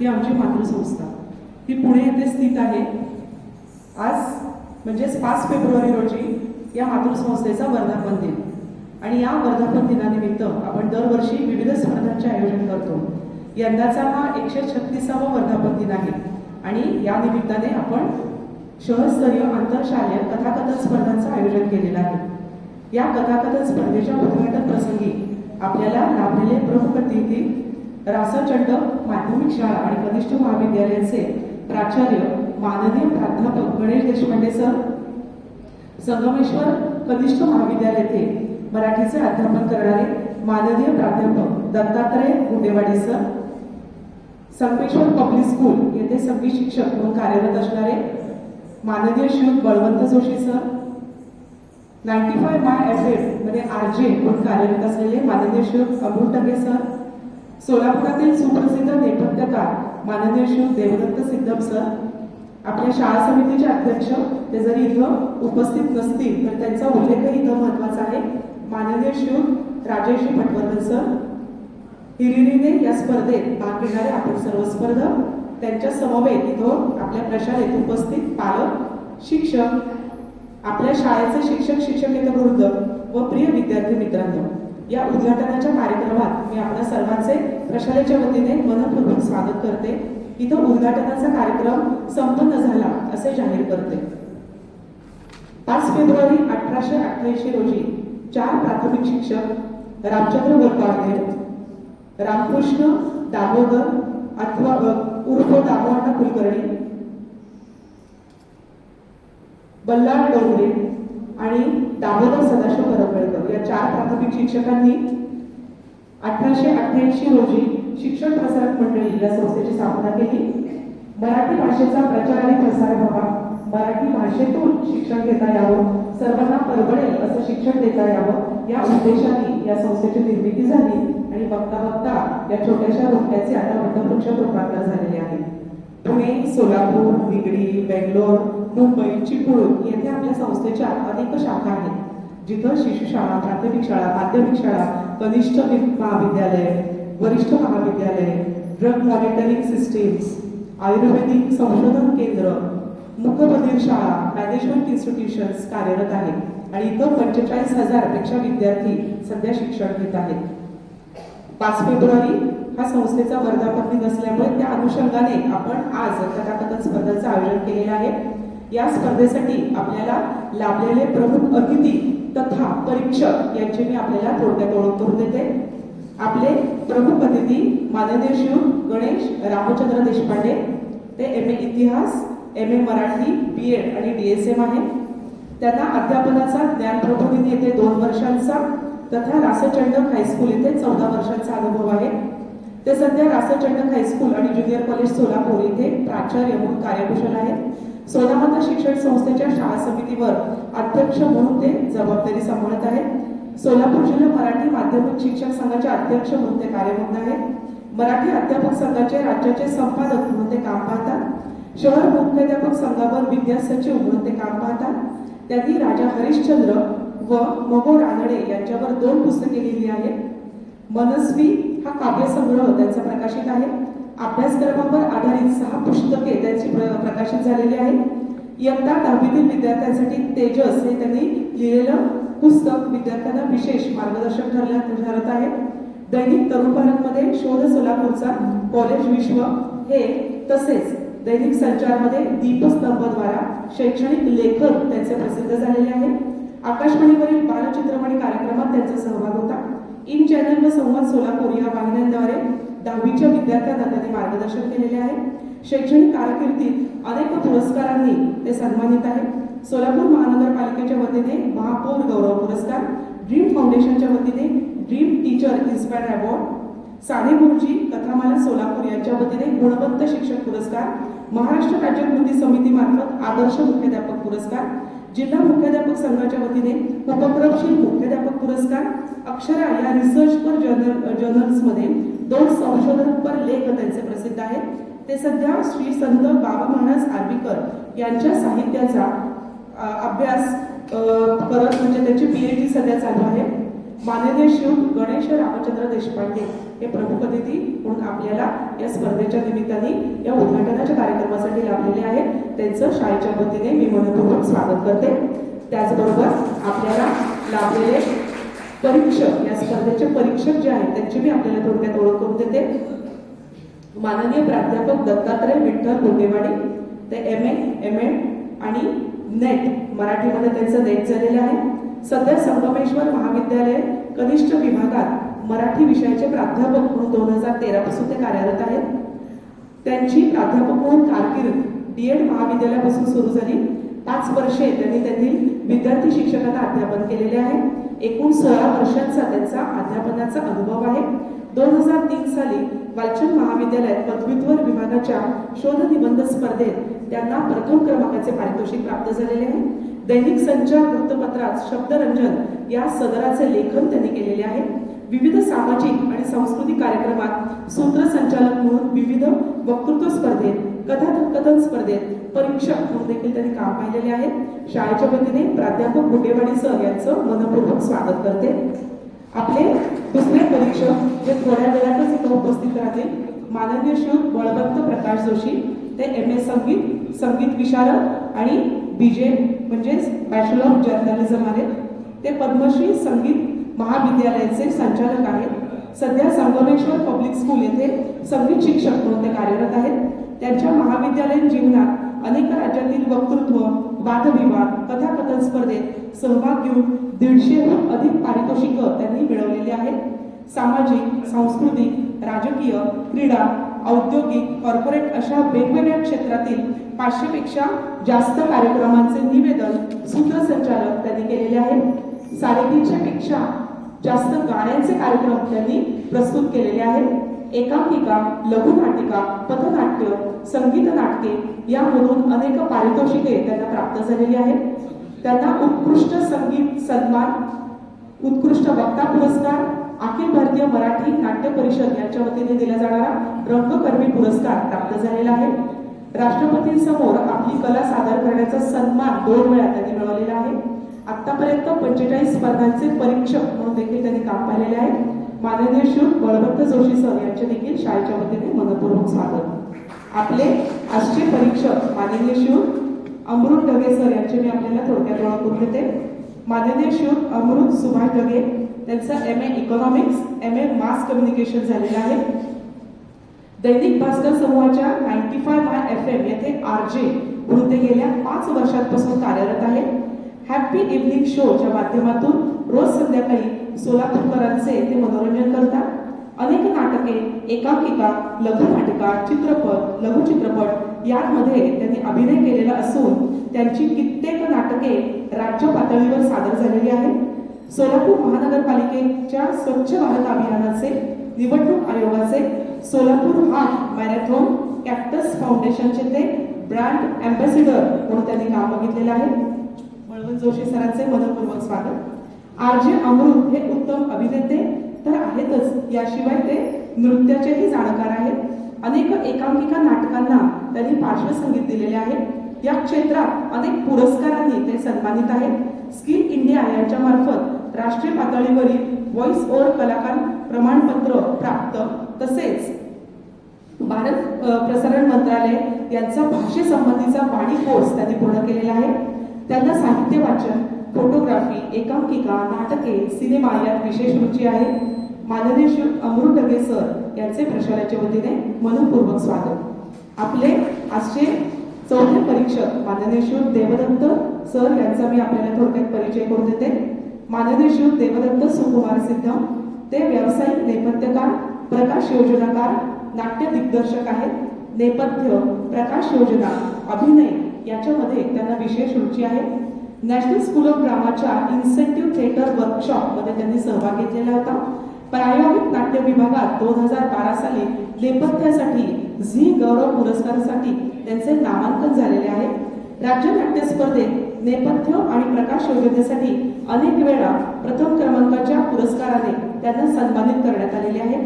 ही आमची मातृसंस्था. ही पुणे येथे स्थित आहे. आज म्हणजेच पाच फेब्रुवारी रोजी या मातृसंस्थेचा वर्धापन दिन. आणि या वर्धापन दिनानिमित्त आपण दरवर्षी विविध स्पर्धांचे आयोजन करतो. यंदाचा हा एकशे छत्तीसावा वर्धापन दिन आहे. आणि या निमित्ताने आपण शहरस्तरीय आंतरशालेय कथाकथन स्पर्धांचं आयोजन केलेलं आहे. या कथाकथन स्पर्धेच्या उद्घाटन प्रसंगी आपल्याला लाभलेले प्रमुख अतिथी रासचंड माध्यमिक शाळा आणि कनिष्ठ महाविद्यालयाचे प्राचार्य माननीय प्राध्यापक गणेश देशपांडे सर संगमेश्वर कनिष्ठ महाविद्यालय येथे मराठीचे अध्यापन करणारे माननीय प्राध्यापक Dattatray Gundewadi sir Sangameshwar public school येथे संगीत शिक्षक म्हणून कार्यरत असणारे माननीय Shri Balwant Joshi sir ninety five my F F म्हणजे आर जे म्हणून कार्यरत असलेले माननीय श्री अमृत टके सर सोलापुरातील सुप्रसिद्ध नेपथ्यकार माननीय श्री देवदत्त सिद्धम सर आपल्या शाळा समितीचे अध्यक्ष ते जरी इथं उपस्थित नसतील तर त्यांचा उल्लेखही इथं महत्त्वाचा आहे. माननीय श्री राजेश पटवर्धन सर हिरिरीने या स्पर्धेत भाग घेणारे आपण सर्व स्पर्धक त्यांच्या समवेत इथं आपल्या प्रशालेत उपस्थित पालक शिक्षक आपल्या शाळेचे शिक्षक शिक्षकेतर वृद्ध व प्रिय विद्यार्थी मित्रांनो. या उद्घाटनाच्या कार्यक्रमात मी आपल्या सर्वांचे प्रशालेच्या वतीने मनपूर्वक स्वागत करते. इथं उद्घाटनाचा कार्यक्रम संपन्न झाला असे जाहीर करते. पाच फेब्रुवारी अठराशे अठ्ठ्याऐंशी रोजी चार प्राथमिक शिक्षक रामचंद्र गोपाळदेव रामकृष्ण दामोदर अथवा उर्फ दामोअण्णा कुलकर्णी बल्लाळ डोंगरे आणि दामोदर सदाशिव करंबेळकर या चार प्राथमिक शिक्षकांनी अठराशे अठ्ठ्याऐंशी रोजी शिक्षण प्रसारक मंडळी या संस्थेची स्थापना केली. मराठी भाषेचा प्रचार आणि प्रसार व्हावा. मराठी भाषेतून शिक्षण घेता यावं. सर्वांना परवडेल असं शिक्षण देता यावं. या उद्देशाने या संस्थेची निर्मिती झाली आणि बघता बघता या छोट्याशा रोपट्याचे आता वटवृक्ष रूपांतर झालेले आहे पुणे सोलापूर निगडी बेंगलोर मुंबई चिपळूण येथे आपल्या संस्थेच्या अनेक शाखा आहेत जिथं शिशुशाळा प्राथमिक शाळा माध्यमिक शाळा कनिष्ठ महाविद्यालय वरिष्ठ महाविद्यालय ड्रग मॉनिटरिंग सिस्टीम्स आयुर्वेदिक संशोधन केंद्र मुखबधीर शाळा मॅनेजमेंट इन्स्टिट्यूशन्स कार्यरत आहेत आणि इथं पंचेचाळीस हजारपेक्षा विद्यार्थी सध्या शिक्षण घेत आहेत. पाच फेब्रुवारी हा संस्थेचा वर्धापन दिन असल्यामुळे त्या अनुषंगाने आपण आज कथाकथन स्पर्धेचं आयोजन केलेलं आहे. या स्पर्धेसाठी आपल्याला लाभलेले प्रमुख अतिथी तथा परीक्षक यांची मी आपल्याला थोडक्यात ओळख करून देते. आपले प्रमुख अतिथी माननीय शिव गणेश रामचंद्र देशपांडे ते एम ए इतिहास M A Marathi B Ed आणि डी एस एम आहे. त्यांना अध्यापनाचा ज्ञान प्रबोधिनी येथे दोन वर्षांचा तथा रासचंड हायस्कूल येथे चौदा वर्षांचा अनुभव आहे. ते सध्या रासचंडक हायस्कूल आणि ज्युनियर कॉलेज सोलापूर येथे प्राचार्य म्हणून कार्यकुशल आहेत. सोलामाता शिक्षण संस्थेच्या शाळा समितीवर अध्यक्ष म्हणून ते जबाबदारी सांभाळत आहेत. सोलापूर जिल्हा मराठी माध्यमिक शिक्षक संघाचे अध्यक्ष म्हणून ते कार्यरत आहेत. मराठी अध्यापक संघाचे राज्याचे संपादक म्हणून ते काम पाहतात. शहर मुख्याध्यापक संघावर विद्या सचिव म्हणून ते काम पाहतात. त्यांनी राजा हरिश्चंद्र व मगो रानडे यांच्यावर दोन पुस्तके लिहिली आहेत. मनस्वी हा काव्यसंग्रह त्यांचा प्रकाशित आहे. अभ्यासक्रमावर आधारित सहा पुस्तके त्यांची प्रकाशित झालेली आहेत. इयत्ता दहावीतील विद्यार्थ्यांसाठी तेजस हे त्यांनी लिहिलेलं पुस्तक विद्यार्थ्यांना विशेष मार्गदर्शक ठरल्या ठरत आहे. दैनिक तरुण भारतमध्ये शोध सोलापूरचा कॉलेज विश्व हे तसेच दैनिक संचारमध्ये दीपस्तंभद्वारा शैक्षणिक लेखन त्यांचे प्रसिद्ध झालेले आहे. आकाशवाणीवरील बालचित्रवाणी कार्यक्रमात त्यांचा सहभाग होता. इन चॅनल व संवाद सोलापूर या वाहिन्यांद्वारे दहावीच्या विद्यार्थ्यांना त्यांनी मार्गदर्शन केलेले आहे. शैक्षणिक कारकिर्दीत अनेक पुरस्कारांनी ते सन्मानित आहे. सोलापूर महानगरपालिकेच्या वतीने महापौर गौरव पुरस्कार ड्रीम फाउंडेशनच्या वतीने dream teacher inspire award Sane Guruji Kathamala Solapur यांच्या वतीने गुणवंत शिक्षक पुरस्कार महाराष्ट्र राज्य कृती समितीमार्फत आदर्श मुख्याध्यापक पुरस्कार जिल्हा मुख्याध्यापक संघाच्या वतीने उपक्रमशील मुख्याध्यापक पुरस्कार अक्षरा या रिसर्चपर जर्नल जर्नल्समध्ये दोन संशोधनपर लेख त्यांचे प्रसिद्ध आहेत. ते सध्या श्री संत बाबा महाराज आर्बीकर यांच्या साहित्याचा अभ्यास परत करत म्हणजे त्याची पीएचडी सध्या चालू आहे. माननीय शिव गणेश रामचंद्र देशपांडे हे प्रमुख अतिथी म्हणून आपल्याला या स्पर्धेच्या निमित्ताने या उद्घाटनाच्या कार्यक्रमासाठी लाभलेले आहेत. त्यांचं शाळेच्या वतीने मी मनपूर्वक स्वागत करते. त्याचबरोबर आपल्याला लाभलेले परीक्षक या स्पर्धेचे परीक्षक जे आहेत त्यांची मी आपल्याला थोडक्यात ओळख करून देते. माननीय प्राध्यापक दत्तात्रय विठ्ठल गोटेवाडी ते एम ए एम एड आणि नेट मराठीमध्ये त्यांचं नेट झालेलं आहे. सध्या संगमेश्वर महाविद्यालय कनिष्ठ विभागात मराठी विषयाचे प्राध्यापक म्हणून दोन हजार तेरा पासून ते कार्यरत आहेत. त्यांची प्राध्यापक म्हणून कारकीर्द डी एड महाविद्यालयापासून सुरू झाली. पाच वर्षे त्यांनी तेथील विद्यार्थी शिक्षकांना अध्यापन केलेले आहे. एकूण सोळा वर्षांचा त्यांचा अध्यापनाचा अनुभव आहे. दोन हजार तीन साली वालचंद महाविद्यालयात पदवीधर विभागाच्या शोध निबंध स्पर्धेत त्यांना प्रथम क्रमांकाचे पारितोषिक प्राप्त झालेले आहे. दैनिक संचार वृत्तपत्रात शब्दरंजन या सदराचे लेखन त्यांनी केलेले आहे. विविध सामाजिक आणि सांस्कृतिक कार्यक्रमात सूत्रसंचालक म्हणून विविध वक्तृत्व स्पर्धेत कथाकथन स्पर्धेत परीक्षक म्हणून देखील त्यांनी काम पाहिलेले आहे. शाळेच्या वतीने प्राध्यापक गुटेवाडी सर यांचं मनपूर्वक स्वागत करते. आपले दुसरे परीक्षक जे थोड्या वेळातच इथं उपस्थित राहतील माननीय शिव बळवंत प्रकाश जोशी ते एम ए संगीत संगीत विशारद आणि बी जे म्हणजेच बॅचलर ऑफ जर्नलिझम आहेत ते पद्मश्री संगीत महाविद्यालयाचे संचालक आहेत. सध्या संगमेश्वर पब्लिक स्कूल येथे संगीत शिक्षक म्हणून ते कार्यरत आहेत. त्यांच्या महाविद्यालयीन जीवनात अनेक राज्यातील वक्तृत्व वादविवाद कथाकथन स्पर्धेत सहभाग घेऊन दीडशेहून अधिक पारितोषिकं त्यांनी मिळवलेली आहेत. सामाजिक सांस्कृतिक राजकीय क्रीडा औद्योगिक कॉर्पोरेट अशा वेगवेगळ्या क्षेत्रातील पाचशेपेक्षा जास्त कार्यक्रमांचे निवेदन सूत्रसंचालक त्यांनी केलेले आहे साडेतीनशे पेक्षा जास्त गाण्यांचे कार्यक्रम त्यांनी प्रस्तुत केलेले आहेत. एकांकिका लघुनाटिका पथनाट्य संगीत नाटके यामधून अनेक पारितोषिके त्यांना प्राप्त झालेली आहेत. त्यांना उत्कृष्ट संगीत सन्मान उत्कृष्ट वक्ता पुरस्कार अखिल भारतीय मराठी नाट्य परिषद यांच्या वतीने दिला जाणारा रंगकर्मी पुरस्कार प्राप्त झालेला आहे. राष्ट्रपतींसमोर आपली कला सादर करण्याचा सन्मान दोन वेळा त्यांनी मिळवलेला आहे. आतापर्यंत पंचेचाळीस स्पर्धांचे परीक्षक म्हणून देखील त्यांनी काम पाहिलेले आहे. माननीय शूर बळवंत जोशी सर यांचे देखील शाळेच्या वतीने मनपूर्वक स्वागत. आपले आजचे परीक्षक माननीय शूर अमृत ढगे सर यांचे मी आपल्याला थोडक्यात ओळख करून देते माननीय शूर अमृत सुभाष ढगे त्यांचं M A economics M A mass communication झालेलं आहे. दैनिक भास्कर समूहाच्या ninety five my F M येथे आर जे म्हणून ते गेल्या पाच वर्षांपासून कार्यरत आहे. हॅपी इव्हनिंग शोच्या माध्यमातून रोज संध्याकाळी सोलापूरकरांचे ते मनोरंजन करतात. अनेक नाटके एकांकिका लघुनाटिका चित्रपट लघुचित्रपट यांमध्ये त्यांनी अभिनय केलेला असून त्यांची कित्येक नाटके राज्य पातळीवर सादर झालेली आहेत. सोलापूर महानगरपालिकेच्या स्वच्छ भारत अभियानाचे निवडणूक आयोगाचे सोलापूर हाफ मॅरेथॉन कॅक्टस फाउंडेशनचे ते ब्रँड अँबॅसिडर म्हणून त्यांनी काम बघितलेलं आहे. मळवण जोशी सरांचे मनपूर्वक स्वागत. आर जे अमृत हे उत्तम अभिनेते तर आहेतच. याशिवाय ते नृत्याचेही जाणकार आहेत. अनेक एकांकिका नाटकांना त्यांनी पार्श्वसंगीत दिलेले आहे. या क्षेत्रात अनेक पुरस्कारांनी ते सन्मानित आहेत. स्किल इंडिया यांच्या मार्फत राष्ट्रीय पातळीवरील व्हॉइस ओव्हर कलाकार प्रमाणपत्र प्राप्त तसेच भारत प्रसारण मंत्रालय यांचा भाषेसंबंधीचा वाणी कोर्स त्यांनी पूर्ण केलेला आहे. त्यांना साहित्य वाचन फोटोग्राफी एकांकिका नाटके सिनेमा यात विशेष रुची आहे. माननीय श्री अमृत ढगे सर यांचे प्रशालाच्या वतीने मनपूर्वक स्वागत. आपले आजचे चौथे परीक्षक माननीय श्री देवदत्त सर यांचा मी आपल्याला थोडक्यात परिचय करून देते. माननीय श्री देवदत्त सुकुमार सिद्धम ते व्यावसायिक नेपथ्यकार प्रकाश योजनाकार नाट्य दिग्दर्शक आहेत. नेपथ्य प्रकाश योजना अभिनय याच्यामध्ये त्यांना विशेष रुची आहे. नॅशनल स्कूल ऑफ ड्रामाच्या इन्सेंटिव्ह थिएटर वर्कशॉपमध्ये त्यांनी सहभाग घेतलेला होता. प्रायोगिक नाट्य विभागात दोन हजार बारा साली नेपथ्यासाठी झी गौरव पुरस्कारासाठी त्यांचे नामांकन झालेले आहे. राज्य नाट्य स्पर्धेत नेपथ्य आणि प्रकाश योजनेसाठी अनेक वेळा प्रथम क्रमांकाच्या पुरस्काराने त्यांना सन्मानित करण्यात आलेले आहे.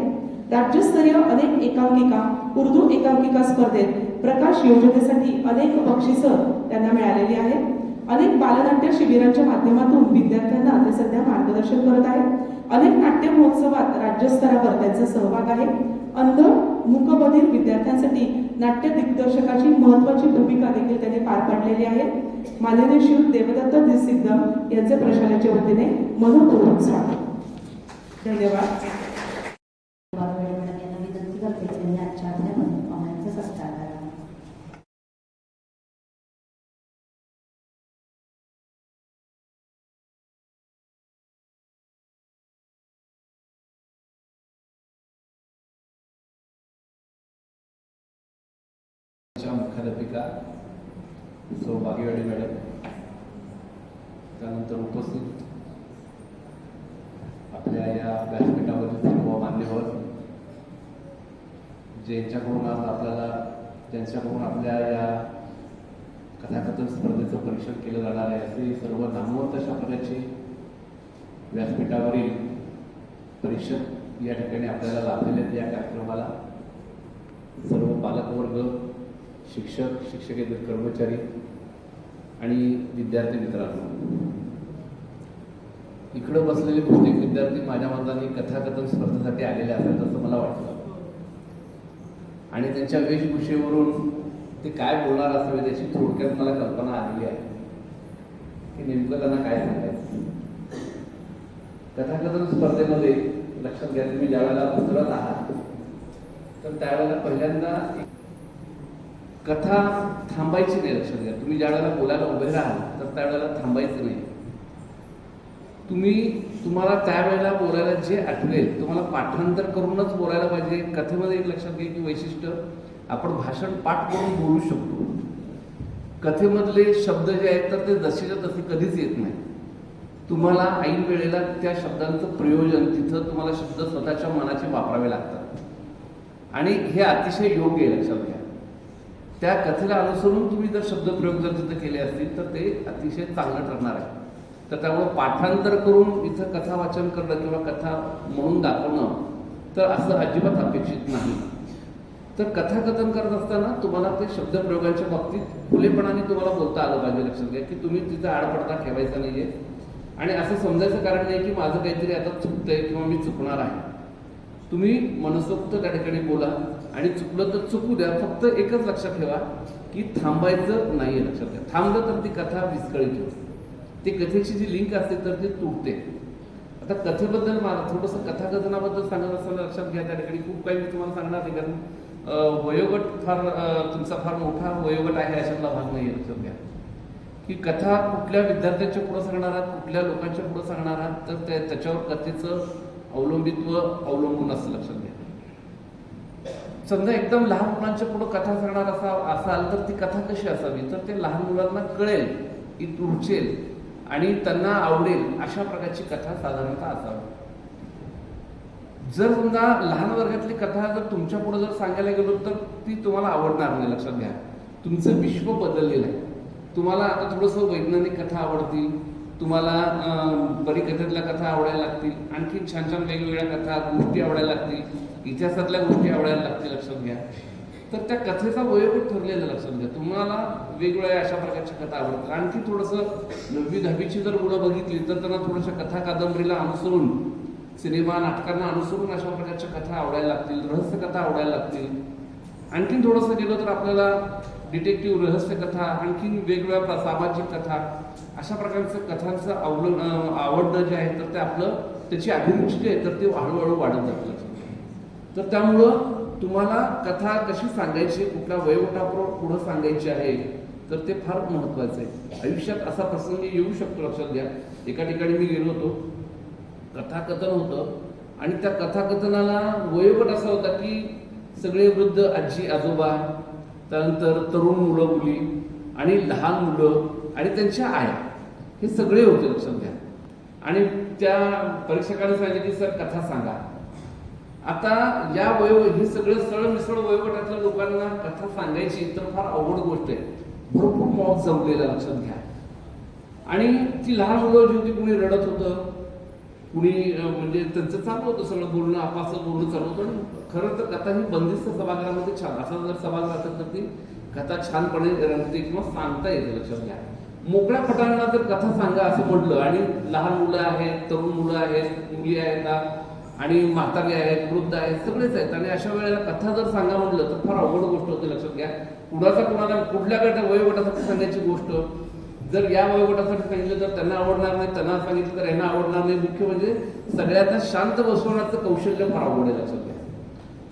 राज्यस्तरीय अनेक एकांकिका उर्दू एकांकिका स्पर्धेत प्रकाश योजनेसाठी अनेक बक्षिसं त्यांना मिळालेली आहेत. अनेक बालनाट्य शिबिरांच्या माध्यमातून विद्यार्थ्यांना ते सध्या मार्गदर्शन करत आहेत. अनेक नाट्य महोत्सवात राज्यस्तरावर त्यांचा सहभाग आहे. अंध मुकबधीर विद्यार्थ्यांसाठी नाट्य दिग्दर्शकाची महत्वाची भूमिका देखील त्यांनी पार पाडलेली आहे. माननीय शिव देवदत्त सिद्धम यांचे प्रशालेच्या वतीने मनोपूर्वक स्वागत. धन्यवाद. सौ मॅडम. त्यानंतर उपस्थित आपल्या या व्यासपीठावरील सर्व मान्यवर ज्यांच्याकडून आज आपल्याला ज्यांच्याकडून आपल्या या कथाकथन स्पर्धेचं परीक्षण केलं जाणार आहे असे सर्व नामवंत अशा प्रकारचे व्यासपीठावरील परीक्षक या ठिकाणी आपल्याला लाभलेले आहेत या कार्यक्रमाला. सर्व पालकवर्ग शिक्षक शिक्षकेतर कर्मचारी आणि विद्यार्थी मित्रांनो इकडं बसलेले बहुतेक विद्यार्थी माझ्या मताने कथाकथन स्पर्धेसाठी आलेले असतात असं मला वाटतं. आणि त्यांच्या वेशभूषेवरून ते काय बोलणार असावे त्याची थोडक्यात मला कल्पना आलेली आहे. की नेमकं त्यांना काय सांगायचं? कथाकथन स्पर्धेमध्ये लक्षात घ्या तुम्ही ज्यावेळेला उतरत आहात तर त्यावेळेला पहिल्यांदा कथा थांबायची नाही लक्षात घ्या. तुम्ही ज्या वेळेला बोलायला उभे राहाल तर त्यावेळेला थांबायचं नाही. तुम्ही तुम्हाला त्यावेळेला बोलायला जे आठवेल तुम्हाला पाठांतर करूनच बोलायला पाहिजे. कथेमध्ये एक लक्षात घ्या की वैशिष्ट्य आपण भाषण पाठ करून बोलू शकतो. कथेमधले शब्द जे आहेत तर ते जसेच्या तसे कधीच येत नाही. तुम्हाला ऐन वेळेला त्या शब्दांचं प्रयोजन तिथं तुम्हाला शब्द स्वतःच्या मनाचे वापरावे लागतात. आणि हे अतिशय योग्य आहे लक्षात घ्या. त्या कथेला अनुसरून तुम्ही जर शब्दप्रयोग जर तिथं केले असतील तर ते अतिशय चांगलं ठरणार आहे. तर त्यामुळे पाठांतर करून इथं कथा वाचन करणं किंवा कथा म्हणून दाखवणं तर असं अजिबात अपेक्षित नाही. तर कथाकथन करत असताना तुम्हाला ते शब्दप्रयोगांच्या बाबतीत खुलेपणाने तुम्हाला बोलता आलं पाहिजे लक्षात घ्या की तुम्ही तिथं आडपडता ठेवायचा नाहीये. आणि असं समजायचं कारण नाही की माझं काहीतरी आता चुकतंय किंवा मी चुकणार आहे. तुम्ही मनसोक्त त्या ठिकाणी बोला. आणि चुकलं तर चुकू द्या. फक्त एकच लक्षात ठेवा की थांबायचं नाही आहे लक्षात घ्या थांबलं तर ती कथा विस्कळीत होते ती कथेची जी लिंक असते तर ती तुटते. आता कथेबद्दल मला थोडंसं कथाकथनाबद्दल सांगत असताना लक्षात घ्या त्या ठिकाणी. खूप काही मी तुम्हाला सांगणार नाही कारण वयोगट फार तुमचा फार मोठा वयोगट आहे अशातला भाग नाही आहे लक्षात घ्या. की कथा कुठल्या विद्यार्थ्यांच्या पुढे सांगणार आहात कुठल्या लोकांच्या पुढे सांगणार आहात तर त्या- त्याच्यावर कथेचं अवलंबित्व अवलंबून असतं लक्षात घ्या. समजा एकदम लहान मुलांच्या पुढे कथा सांगणार असा असाल तर ती कथा कशी असावी? तर ते लहान मुलांना कळेल की रुचेल आणि त्यांना आवडेल अशा प्रकारची कथा साधारणतः असावी. जर समजा लहान वर्गातली कथा जर तुमच्यापुढे जर सांगायला गेलो तर ती तुम्हाला आवडणार नाही लक्षात घ्या. तुमचं विश्व बदललेलं आहे. तुम्हाला आता थोडंसं वैज्ञानिक कथा आवडतील तुम्हाला बरी कथेतल्या कथा आवडायला लागतील आणखी छान छान वेगवेगळ्या कथा गोष्टी आवडायला लागतील. इतिहासातल्या गोष्टी आवडायला लागतील लक्षात घ्या. तर त्या कथेचा वयोगट ठरलेलं लक्षात घ्या. तुम्हाला वेगवेगळ्या अशा प्रकारच्या कथा आवडतात. आणखी थोडंसं नववी दहावीची जर मुलं बघितली तर त्यांना थोड्याशा कथा कादंबरीला अनुसरून सिनेमा नाटकांना अनुसरून अशा प्रकारच्या कथा आवडायला लागतील रहस्य कथा आवडायला लागतील. आणखीन थोडंसं गेलो तर आपल्याला डिटेक्टिव्ह रहस्य कथा आणखीन वेगवेगळ्या सामाजिक कथा अशा प्रकारचं कथांचं आवड आवडणं जे आहे तर ते आपलं त्याची अभिरुची जी आहे तर ते हळूहळू वाढत जातं. तर त्यामुळं तुम्हाला कथा कशी सांगायची कुठल्या वयोगटाबरोबर पुढं सांगायची आहे तर ते फार महत्वाचं आहे. आयुष्यात असा प्रसंग येऊ शकतो लक्षात घ्या. एका ठिकाणी मी गेलो होतो. कथाकथन होतं. आणि त्या कथाकथनाला वयोगट असा होता की सगळे वृद्ध आजी आजोबा त्यानंतर तरुण मुलं मुली आणि लहान मुलं आणि त्यांच्या आया हे सगळे होते लक्षात घ्या. आणि त्या परीक्षकाने सांगितले की सर कथा सांगा. आता या वयो हे सगळं सरळ मिसळ वयोगटातल्या लोकांना कथा सांगायची तर फार अवघड गोष्ट आहे. भरपूर मॉब जमलेला लक्षात घ्या. आणि ती लहान मुलं जी होती कुणी रडत होतं कुणी म्हणजे त्यांचं चालू होतं सगळं बोलणं आपाचं बोलणं चालू होतं. आणि खरं तर कथा ही बंदिस्त सभागृहामध्ये छान असा जर सभागृह असेल तर ती कथा छानपणे रंगते किंवा सांगता येते लक्षात घ्या. मोकळ्या पटांना जर कथा सांगा असं म्हटलं आणि लहान मुलं आहेत तरुण मुलं आहेत मुली आहेत आणि म्हातारे आहेत वृद्ध आहेत सगळेच आहेत. आणि अशा वेळेला कथा जर सांगा म्हटलं तर फार अवघड गोष्ट होते लक्षात घ्या. कुणाचा कुणाला कुठल्या गटा वयोगटासाठी सांगायची गोष्ट? जर या वयोगटासाठी सांगितलं तर त्यांना आवडणार नाही. त्यांना सांगितलं तर यांना आवडणार नाही. मुख्य म्हणजे सगळ्यांना शांत बसवण्याचं कौशल्य फार अवघड आहे लक्षात घ्या.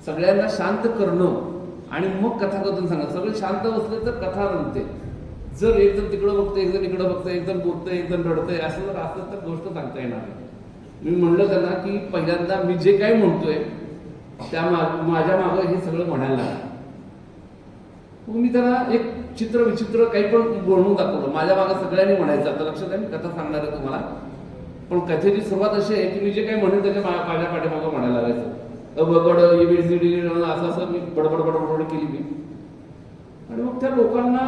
सगळ्यांना शांत करणं आणि मग कथाकथन सांगा. सगळे शांत बसले तर कथा रमते. जर एक जण तिकडं बघतं एक जण इकडं बघतं एक जण बोलतंय एक जण रडतंय असं जर असलं तर गोष्ट सांगता येणार नाही. मी म्हणलं त्यांना की पहिल्यांदा मी जे काही म्हणतोय त्या माझ्या मागं हे सगळं म्हणायला लागलं. मग मी त्यांना एक चित्र विचित्र काही पण बनवून दाखवलं. माझ्या मागं सगळ्यांनी म्हणायचं. आता लक्षात आहे मी कथा सांगणार आहे तुम्हाला. पण कथेची सुरुवात अशी आहे की मी जे काही म्हणेन त्याच्या माझ्या पाठीमागं म्हणायला लागायचं. बगड एबीसीडी असं असं मी बडबड बडबड केली मी. आणि मग त्या लोकांना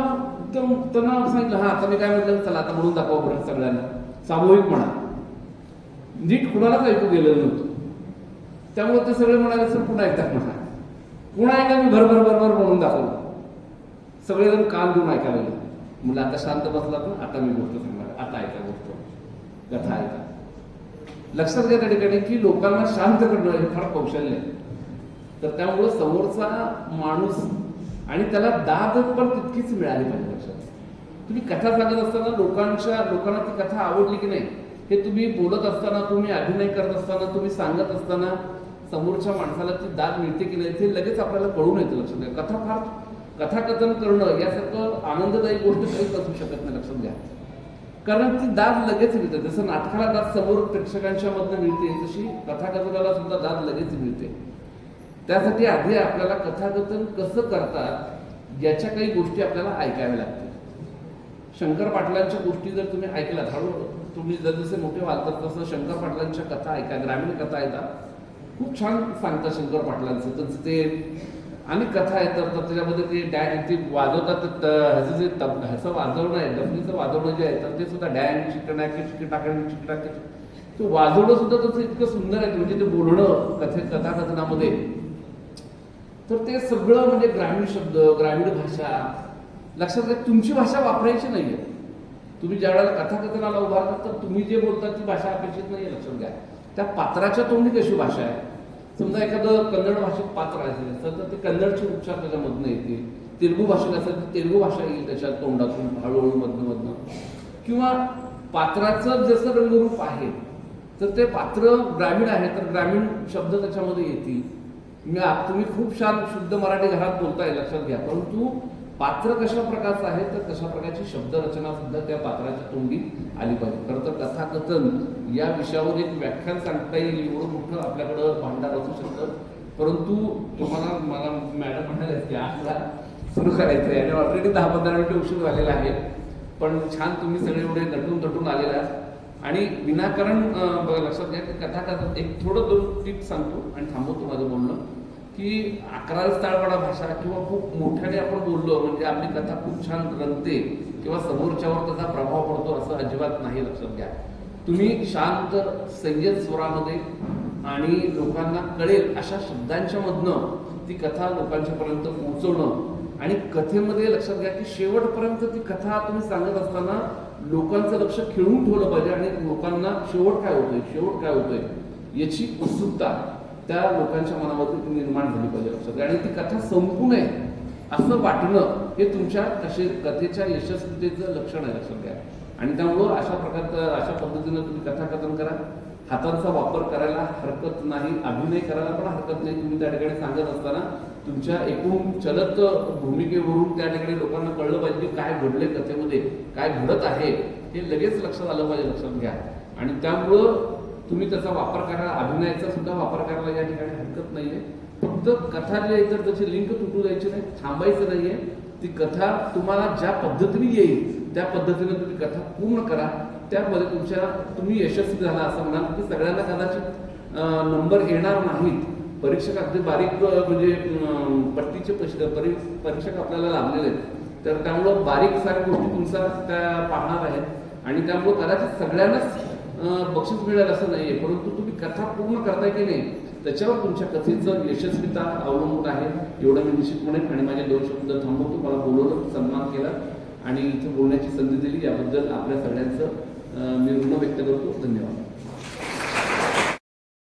त्यांना सांगितलं हा आता मी काय म्हटलं चला आता म्हणून दाखवा बरं सगळ्यांना. सामूहिक म्हणा. नीट कुणालाच ऐकू गेलं नव्हतं. त्यामुळे ते सगळे म्हणाले सर पुन्हा एकदा म्हणा पुन्हा एकदा मी भरभर भरभर म्हणून दाखवलं. सगळेजण कान देऊन ऐकायला लागले. मुलं आता शांत बसलात ना आता मी गोष्ट सांगणार आता ऐका गोष्ट. कथा ऐका. लक्षात घ्या त्या ठिकाणी की लोकांना शांत करणं हे फार कौशल्य आहे. तर त्यामुळं समोरचा माणूस आणि त्याला दाद पण तितकीच मिळाली पाहिजे लक्षात. तुम्ही कथा सांगत असताना लोकांच्या लोकांना ती कथा आवडली की नाही? हे तुम्ही बोलत असताना तुम्ही अभिनय करत असताना तुम्ही सांगत असताना समोरच्या माणसाला ती दाद मिळते की नाही ते लगेच आपल्याला कळून येतं लक्षात घ्या. कथा फार कथाकथन करणं यासारखं आनंददायी गोष्ट काहीच असू शकत नाही लक्षात घ्या. कारण ती दाद लगेच मिळते. जसं नाटकाला दाद समोर प्रेक्षकांच्या मधनं मिळते तशी कथाकथनाला सुद्धा दाद लगेच मिळते. त्यासाठी आधी आपल्याला कथाकथन कसं करतात याच्या काही गोष्टी आपल्याला ऐकाव्या लागतील. शंकर पाटलांच्या गोष्टी जर तुम्ही ऐकल्या हळूहळू. तुम्ही जसजसे मोठे वाचतात तसं शंकर पाटलांच्या कथा ऐका ग्रामीण कथा येतात खूप छान सांगतात शंकर पाटलांचं. तर ते आणि कथा येतात. तर त्याच्यामध्ये ते डॅन ते वाजवतात. ह्याचं जे तब ह्याचं वाजवणं आहे डफलीचं वाजवणं जे आहे तर ते सुद्धा डॅन चिकटाकी चिकटाकी चिकटाके ते वाजवणं सुद्धा त्याचं इतकं सुंदर आहे. म्हणजे ते बोलणं कथे कथाकथनामध्ये. तर ते सगळं म्हणजे ग्रामीण शब्द ग्रामीण भाषा. लक्षात घ्या तुमची भाषा वापरायची नाहीये. तुम्ही ज्या वेळेला कथाकथनाला उभारतात तर तुम्ही जे बोलता ती भाषा अपेक्षित नाही लक्षात घ्या. त्या पात्राच्या तोंडी कशी भाषा आहे? समजा एखादं कन्नड भाषेत पात्र असेल तर ते कन्नडचे उच्चार त्याच्यामधनं येतील. तेलगू भाषेत असेल तर तेलगू भाषा येईल त्याच्या तोंडातून हळूहळू मधनं मधनं. किंवा पात्राचं जसं रंगरूप आहे तर ते पात्र ग्रामीण आहे तर ग्रामीण शब्द त्याच्यामध्ये येतील. तुम्ही खूप छान शुद्ध मराठी घरात बोलताय लक्षात घ्या. परंतु पात्र कशा प्रकारचं आहे तर कशा प्रकारची शब्दरचना सुद्धा त्या पात्राच्या तोंडी आली पाहिजे. खरं तर कथाकथन या विषयावर एक व्याख्यान सांगता येईल एवढं मोठं आपल्याकडं भांडार असू शकतं. परंतु तुम्हाला मला मॅडम म्हणाले की आजला सुरू करायचं आहे आणि ऑलरेडी दहा पंधरा मिनिटं उशीर झालेला आहे. पण छान तुम्ही सगळे एवढे नटून तटून आलेला आहात. आणि विनाकारण बघा लक्षात घ्या की कथाकथन एक थोडं दोन टिप सांगतो आणि थांबवतो माझं बोलणं. की अकरा स्थळपणा भाषा किंवा खूप मोठ्याने आपण बोललो म्हणजे आपली कथा खूप छान रंगते किंवा समोरच्यावर त्याचा प्रभाव पडतो असं अजिबात नाही लक्षात घ्या. तुम्ही शांत संयत स्वरामध्ये आणि लोकांना कळेल अशा शब्दांच्या मधनं ती कथा लोकांच्या पर्यंत पोहोचवणं आणि कथेमध्ये लक्षात घ्या की शेवटपर्यंत ती कथा तुम्ही सांगत असताना लोकांचं लक्ष खिळून ठेवलं पाहिजे आणि लोकांना शेवट काय होतोय? शेवट काय होतोय? याची उत्सुकता. त्या लोकांच्या मनावरती निर्माण झाली पाहिजे लक्षात आणि ती कथा संपू नये असं वाटणं हे तुमच्या कसे कथेच्या यशस्वीतेचं लक्षण आहे लक्षात घ्या. आणि त्यामुळं अशा प्रकारचं अशा पद्धतीनं तुम्ही कथाकथन करा. हातांचा वापर करायला हरकत नाही अभिनय करायला पण हरकत नाही. तुम्ही त्या ठिकाणी सांगत असताना तुमच्या एकूण चलत भूमिकेवरून त्या ठिकाणी लोकांना कळलं पाहिजे की काय घडलंय कथेमध्ये काय घडत आहे हे लगेच लक्षात आलं पाहिजे लक्षात घ्या. आणि त्यामुळं तुम्ही त्याचा वापर करायला अभिनयाचा सुद्धा वापर करायला या ठिकाणी हरकत नाहीये. फक्त कथा जी आहे तर त्याची लिंक तुटू द्यायची नाही थांबायचं नाहीये. ती कथा तुम्हाला ज्या पद्धतीने येईल त्या पद्धतीने तुम्ही कथा पूर्ण करा. त्यामध्ये तुमच्या तुम्ही यशस्वी झाला असं म्हणाल की सगळ्यांना कदाचित नंबर येणार नाहीत. परीक्षक अगदी बारीक म्हणजे पट्टीचे परी- परीक्षक आपल्याला लाभलेले आहेत. तर त्यामुळं बारीक साऱ्या गोष्टी तुमचा त्या पाहणार आहेत. आणि त्यामुळं कदाचित सगळ्यांनाच बक्षीस मिळेल असं नाही आहे परंतु तुम्ही कथा पूर्ण करताय की नाही त्याच्यावर तुमच्या कथेचं यशस्वीता अवलंबून आहे एवढं मी निश्चित म्हणेन आणि माझे दोन शब्द थांबवतो मला बोलवलं सन्मान केला आणि इथे बोलण्याची संधी दिली याबद्दल आपल्या सगळ्यांचं मी ऋण व्यक्त करतो. धन्यवाद.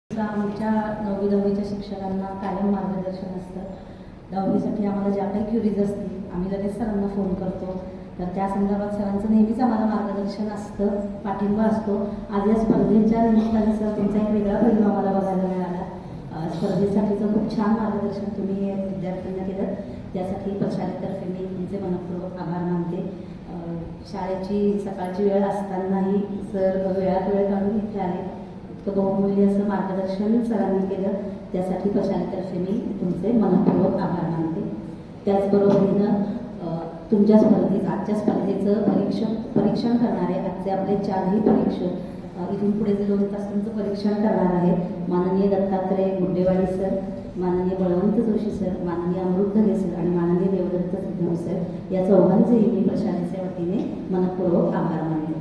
आमच्या नववी दहावीच्या शिक्षकांना कायम मार्गदर्शन असतं. दहावीसाठी आम्हाला ज्या काही क्युरीज असतील आम्ही लगेच सरांना फोन करतो. तर त्या संदर्भात सरांचं नेहमीच आम्हाला मार्गदर्शन असतं पाठिंबा असतो. आज या स्पर्धेच्या निमित्ताने सर तुमचा एक वेगळा पैलू आम्हाला बघायला मिळाला. स्पर्धेसाठीचं खूप छान मार्गदर्शन तुम्ही विद्यार्थ्यांना केलं. त्यासाठी प्रशालेतर्फे मी तुमचे मनपूर्वक आभार मानते. शाळेची सकाळची वेळ असतानाही सर वेळात वेळ काढून इथे आले. इतकं बहुमूल्य असं मार्गदर्शन सरांनी केलं. त्यासाठी प्रशालेतर्फे मी तुमचे मनपूर्वक आभार मानते. त्याचबरोबरीनं तुमच्या स्पर्धेत आजच्या स्पर्धेचं परीक्षण परीक्षण करणारे आजचे आपले चारही परीक्षक इथून पुढे जे दोन तास तुमचं परीक्षण करणार आहेत माननीय दत्तात्रय गुड्डेवाडी सर माननीय बळवंत जोशी सर माननीय अमृत धगे सर आणि माननीय देवदत्त सिद्धम सर या चौघांचेही मी प्रशालेच्या वतीने मनपूर्वक आभार मानले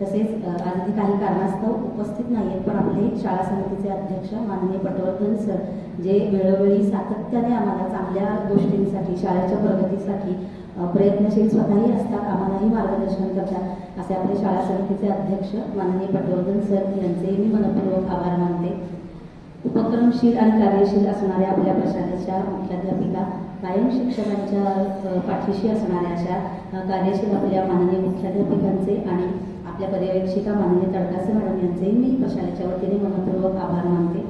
तसेच अ, आज काही कारणास्तव उपस्थित नाही आहेत पण आपले शाळा समितीचे अध्यक्ष माननीय पटवर्धन सर जे वेळोवेळी सातत्याने आम्हाला चांगल्या गोष्टींसाठी शाळेच्या प्रगतीसाठी प्रयत्नशील स्वतःही असतात आम्हालाही मार्गदर्शन करतात. असे आपले शाळा समितीचे अध्यक्ष माननीय पटवर्धन सर यांचेही मी मनपूर्वक आभार मानते. उपक्रमशील आणि कार्यशील असणाऱ्या आपल्या प्रशालेच्या मुख्याध्यापिका कायम शिक्षकांच्या पाठीशी असणाऱ्या अशा कार्यशील आपल्या माननीय मुख्याध्यापिकांचे आणि आपल्या पर्यवेक्षिका माननीय तडकासे मॅडम यांचेही मी प्रशालेच्या वतीने मनपूर्वक आभार मानते.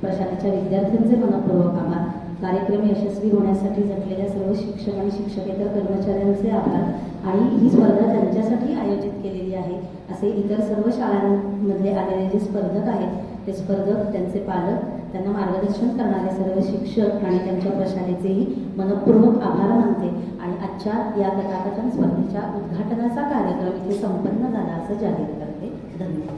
प्रशालेच्या विद्यार्थ्यांचे मनपूर्वक आभार. कार्यक्रम यशस्वी होण्यासाठी झटलेल्या सर्व शिक्षक आणि शिक्षकेतर कर्मचाऱ्यांचे आभार. आणि ही स्पर्धा त्यांच्यासाठी आयोजित केलेली आहे असे इतर सर्व शाळांमध्ये आलेले जे स्पर्धक आहेत ते स्पर्धक त्यांचे पालक त्यांना मार्गदर्शन करणारे सर्व शिक्षक आणि त्यांच्या प्रशालेचेही मनपूर्वक आभार मानते. आणि आजच्या या कथाकथन स्पर्धेच्या उद्घाटनाचा कार्यक्रम इथे संपन्न झाला असं जाहीर करते. धन्यवाद.